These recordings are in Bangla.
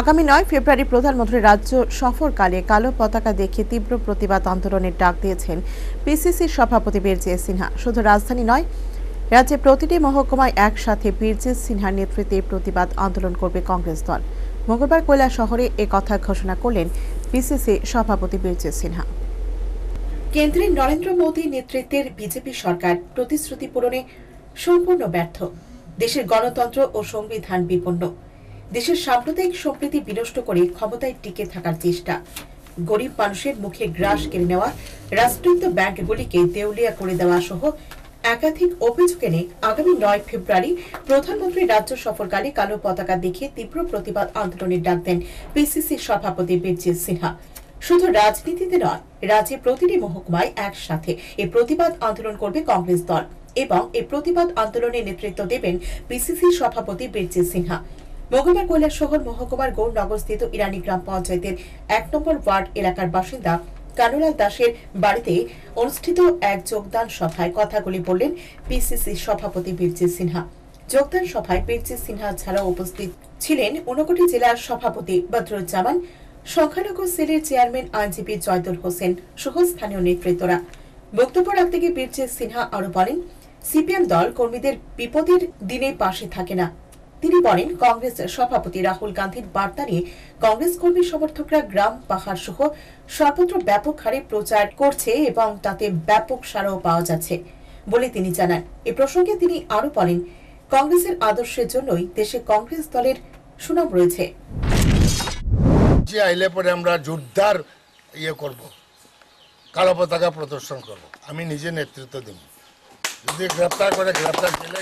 আগামী নয় ফেব্রুয়ারি প্রধানমন্ত্রী রাজ্য সফরকালে কালো পতাকা দেখে তীব্র প্রতিবাদ আন্দোলনের ডাক দিয়েছেন পিসিসির সভাপতি বীরজিৎ সিনহা। শুধু রাজধানী নয় রাজ্যে প্রতিটি মহকুমায় একসাথে বীরজিৎ সিনহার নেতৃত্বে প্রতিবাদ আন্দোলন করবে কংগ্রেস দল। মঙ্গলবার কৈলাস শহরে এ কথা ঘোষণা করলেন পিসিসি সভাপতি বীরজিৎ সিনহা। কেন্দ্রে নরেন্দ্র মোদী নেতৃত্বের বিজেপি সরকার প্রতিশ্রুতি পূরণে সম্পূর্ণ ব্যর্থ। দেশের গণতন্ত্র ও সংবিধান বিপন্ন। দেশের সাম্প্রদায়িক সম্প্রীতি বিনষ্ট করে ক্ষমতায় টিকে থাকার চেষ্টা। গরিব মানুষের মুখে গ্রাস কেড়ে নেওয়া, রাষ্ট্রায়ত্ত ব্যাংকগুলিকে দেউলিয়া করে দেওয়া সহ একাধিক অভিযোগ এনে আগামী নয় ফেব্রুয়ারি প্রধানমন্ত্রী রাজ্য সফরকালে কালো পতাকা দেখিয়ে তীব্র প্রতিবাদ আন্দোলনের ডাক দেন পিসিসি সভাপতি বীরজিৎ সিনহা। শুধু রাজনীতিতে নয় রাজ্যে প্রতিটি মহকুমায় একসাথে এই প্রতিবাদ আন্দোলন করবে কংগ্রেস দল এবং এই প্রতিবাদ আন্দোলনে নেতৃত্ব দেবেন পিসিসি সভাপতি বীরজিৎ সিনহা। মঙ্গলবার কৈলাস শহর মহকুমার গৌরনগরস্থিত ইরানি গ্রাম পঞ্চায়েতের এক নম্বর ওয়ার্ড এলাকার বাসিন্দা কানুলাল দাসের বাড়িতে অনুষ্ঠিত এক যোগদান সভায় কথাগুলি বললেন পিসিসি সভাপতি বীরজিৎ সিনহা। যোগদান সভায় বীরজিৎ সিনহা ছাড়াও উপস্থিত ছিলেন ঊনকোটি জেলার সভাপতি বদরুজ্জামান, সংখ্যালঘু সেলের চেয়ারম্যান আইনজীবী জয়দুল হোসেন সহ স্থানীয় নেতৃত্বরা। বক্তব্য রাখতে গিয়ে বীরজিৎ সিনহা আরও বলেন, সিপিএম দল কর্মীদের বিপদের দিনে পাশে থাকে না। তিনি বলেন কংগ্রেস সভাপতি রাহুল গান্ধীর বার্তা নিয়ে কংগ্রেস কর্মী সমর্থকরা গ্রাম পাহাড় সহ সর্বত্র ব্যাপক হারে প্রচার করছে এবং তাতে ব্যাপক সাড়াও পাওয়া যাচ্ছে বলে তিনি জানান। এ প্রসঙ্গে তিনি আরও বলেন, কংগ্রেসের আদর্শের জন্যই দেশে কংগ্রেস দলের সুনাম রয়েছে। আইলে পরে আমরা জোরদার ইয়ে করব, কালো পতাকা প্রদর্শন করব, আমি নিজে নেতৃত্ব দেব। যদি গ্রেপ্তার করে, গ্রেপ্তার গেলে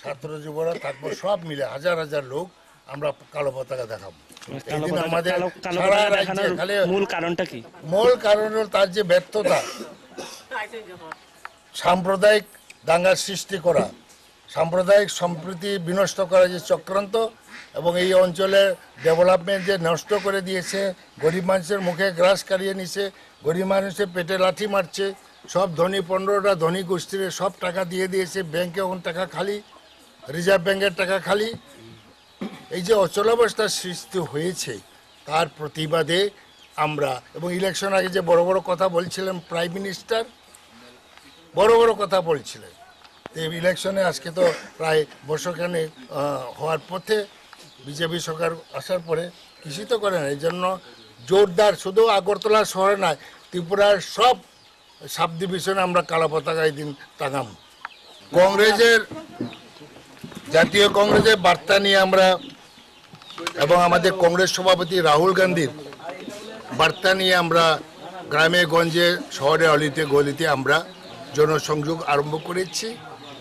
ছাত্র যুবরা থাকব সব মিলে হাজার হাজার লোক আমরা কালো পতাকা দেখাবো। আমাদের সারা রাজ্যে খালি মূল কারণটা কি? মূল কারণ হলো তার যে ব্যর্থতা সাম্প্রদায়িক দাঙ্গার সৃষ্টি করা সাম্প্রদায়িক সম্প্রীতি বিনষ্ট করা যে চক্রান্ত এবং এই অঞ্চলের ডেভেলপমেন্ট যে নষ্ট করে দিয়েছে গরিব মানুষের মুখে গ্রাস কারিয়ে নিছে গরিব মানুষের পেটে লাঠি মারছে সব ধনী পনেরোটা ধনী গোষ্ঠীর সব টাকা দিয়ে দিয়েছে ব্যাংকে এখন টাকা খালি। রিজার্ভ ব্যাংকের টাকা খালি। এই যে অচলাবস্থার সৃষ্টি হয়েছে, তার প্রতিবাদে আমরা, এবং ইলেকশন আগে যে বড় বড় কথা বলছিলেন প্রাইম মিনিস্টার বড় বড় কথা বলছিলেন। ইলেকশনে আজকে তো প্রায় বর্ষখানে হওয়ার পথে বিজেপি সরকার আসার পরে কৃষি তো করে না। এই জন্য জোরদার, শুধু আগরতলা শহরে নয়, ত্রিপুরার সব সাব ডিভিশনে আমরা কালা পতাকা এই দিন টাঙাম কংগ্রেসের জাতীয় কংগ্রেসের বার্তা নিয়ে আমরা এবং আমাদের কংগ্রেস সভাপতি রাহুল গান্ধীর বার্তা নিয়ে আমরা গ্রামে, গঞ্জে, শহরে, অলিতে, গলিতে আমরা জনসংযোগ আরম্ভ করেছি।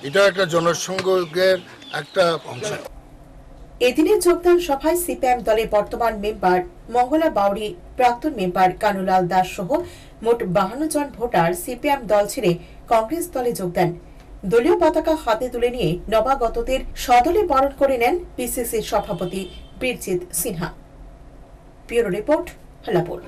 এটাও একটা জনসংযোগের একটা অংশ। এদিনের যোগদান সভায় সিপিএম দলের বর্তমান মেম্বার মঙ্গলা বাউরি প্রাক্তন মেম্বার কানুলাল দাস সহ মোট বাহান্ন জন ভোটার সিপিএম দল ছেড়ে কংগ্রেস দলে যোগ দেন। দলীয় পতাকা হাতে তুলে নিয়ে নবাগতদের সদলে বরণ করে নেন পিসিসির সভাপতি Birjit Sinha. Bureau report Halapur.